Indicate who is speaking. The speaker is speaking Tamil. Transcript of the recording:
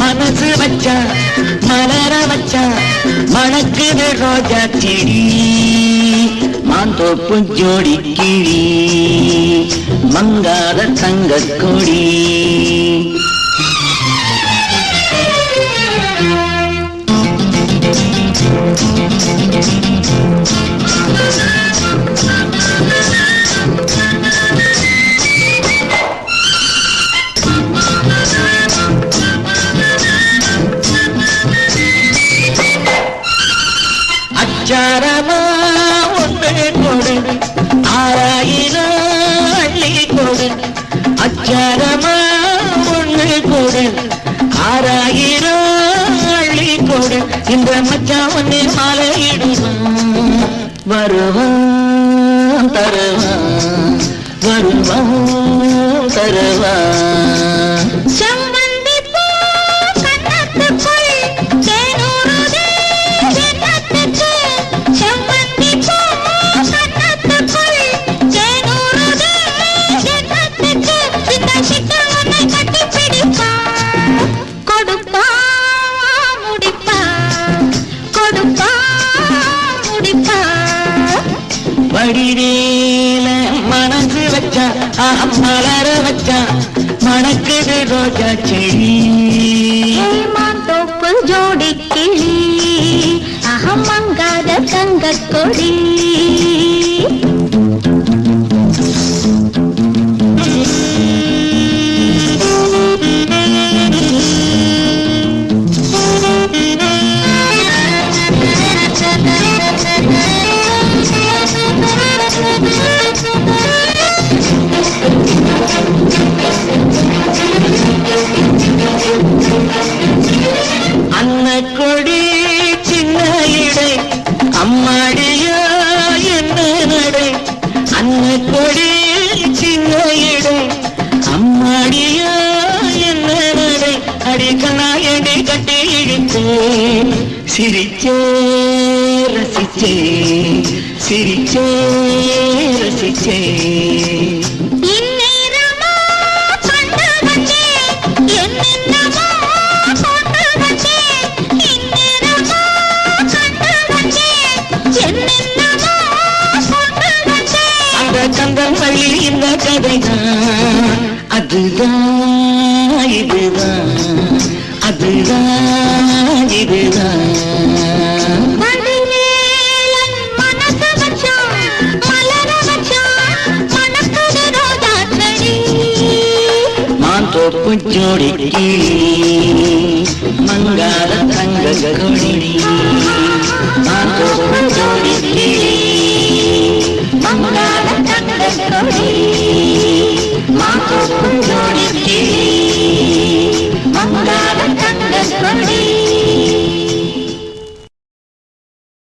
Speaker 1: மனசு வச்சா மலர வச்சா மணக்குது ரோஜா செடி. மாந்தோப்பு ஜோடி கிழி மங்காத தங்க கொடி. இந்த மச்சான் ஒன்று மாலையிடுவான் வருவான் தருவான் வருவான் தருவான் வடிவேல மனசு வச்சா மலர வச்சா மணக்குது ரோஜா செடி.
Speaker 2: தோப்பு ஜோடி கிளி அகம் மங்காத தங்கக் கொடி.
Speaker 1: அடி கண்ணாயடி கட்டி இழுத்தே சிரிச்சே ரசிச்சே சிரிச்சே ரசிச்சே. அந்த கந்தன் வழி இந்த கதைதான். அதுதான் இதுதான் அதுதான் இதுதான்
Speaker 2: வடிவேலன் மனசு வச்சான், மலர வச்சான், மணக்குது ரோஜா செடி.
Speaker 1: மாந்தோப்பு ஜோடி கிளி மங்காத தங்க கொடி மாந்தோப்பு ஜோடி கிளி மங்காத தங்க கொடி